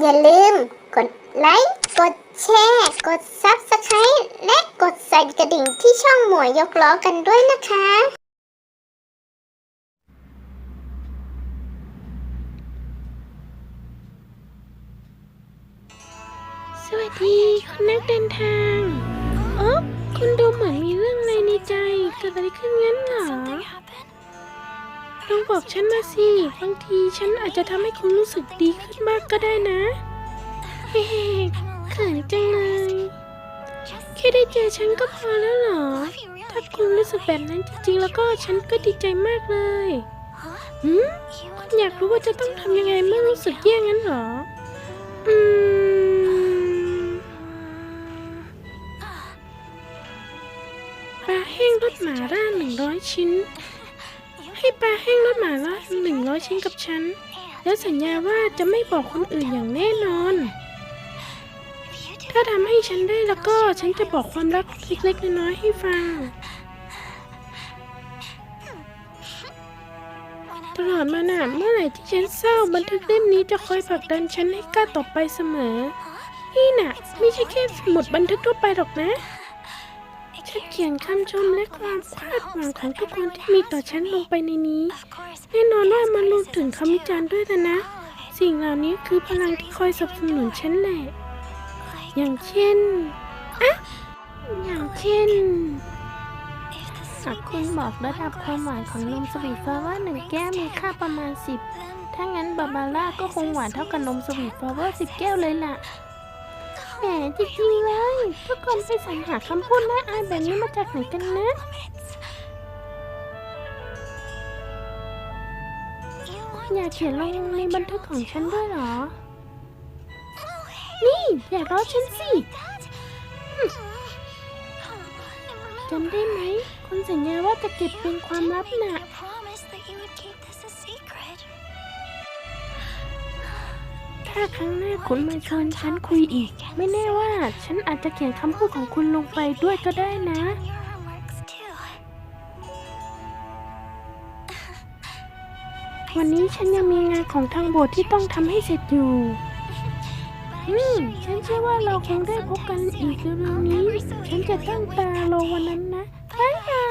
อย่าลืมกดไลค์ กดแชร์ กด Subscribe และกดสั่นกระดิ่งที่ช่องหมวยยกล้อกันด้วยนะคะ สวัสดีคุณนักเดินทางโอ๊บคุณดูเหมือนมีเรื่องอะไรในใจ เกิดอะไรขึ้นงั้นเหรอ ลองบอกฉันมาสิ บางทีฉันอาจจะทำให้คุณรู้สึกดีขึ้นบ้างก็ได้นะ เฮ้เขินจังเลย แค่ได้เจอฉันก็พอแล้วเหรอ ถ้าคุณรู้สึกแบบนั้นจริงๆ แล้วก็ฉันก็ดีใจมากเลยหืมคุณอยากรู้ว่าจะต้องทำยังไงเมื่อรู้สึกแย่งั้นเหรอ อืมปลาแห้งรสหมาล่าหนึ่งร้อยชิ้น ให้ปลาแห้งรสหมาล่าหนึ่งร้อยชิ้นกับฉัน แล้วสัญญาว่าจะไม่บอกคนอื่นอย่างแน่นอน ถ้าทำให้ฉันได้แล้วก็ฉันจะบอกความรักเล็กๆน้อยๆให้ฟัง ตลอดมาน่ะเมื่อไหร่ที่ฉันเศร้าบันทึกเล่มนี้จะคอยผลักดันฉันให้กล้าต่อไปเสมอ นี่น่ะ ไม่ใช่แค่สมุดบันทึกทั่วไปหรอกนะ ฉันเขียนคำชมและความคาดหวังของทุกคนที่มีต่อฉันลงไปในนี้ แน่นอนว่ามันรวมถึงคำวิจารณ์ด้วยนะนะ สิ่งเหล่านี้คือพลังที่คอยสนับสนุนฉันแหละ อย่างเช่นอะอย่างเช่นหากคุณบอกระดับความหวานของนมสวีทฟลาว่าหนึ่งแก้วมีค่าประมาณ 10 ถ้างั้นบาบาร่าก็คงหวานเท่ากับนมสวีทฟลาว่า10 แก้วเลยล่ะ แหมจริงๆเลยทุกคนไปสรรหาคำพูดน่าอายแบบนี้มาจากไหนกันนะ อยากเขียนลงในบันทึกของฉันด้วยเหรอ นี่อย่าล้อฉันสิจำได้ไหมคุณสัญญาว่าจะเก็บเป็นความลับน่ะ ถ้าครั้งหน้าคุณมาชวนฉันคุยอีก ไม่แน่ว่า ฉันอาจจะเขียนคำพูดของคุณลงไปด้วยก็ได้นะ วันนี้ฉันยังมีงานของทางโบสถ์ที่ต้องทำให้เสร็จอยู่อืมฉันเชื่อว่าเราคงได้พบกันอีกเร็วๆนี้ ฉันจะตั้งตารอวันนั้นนะบ๊ายบา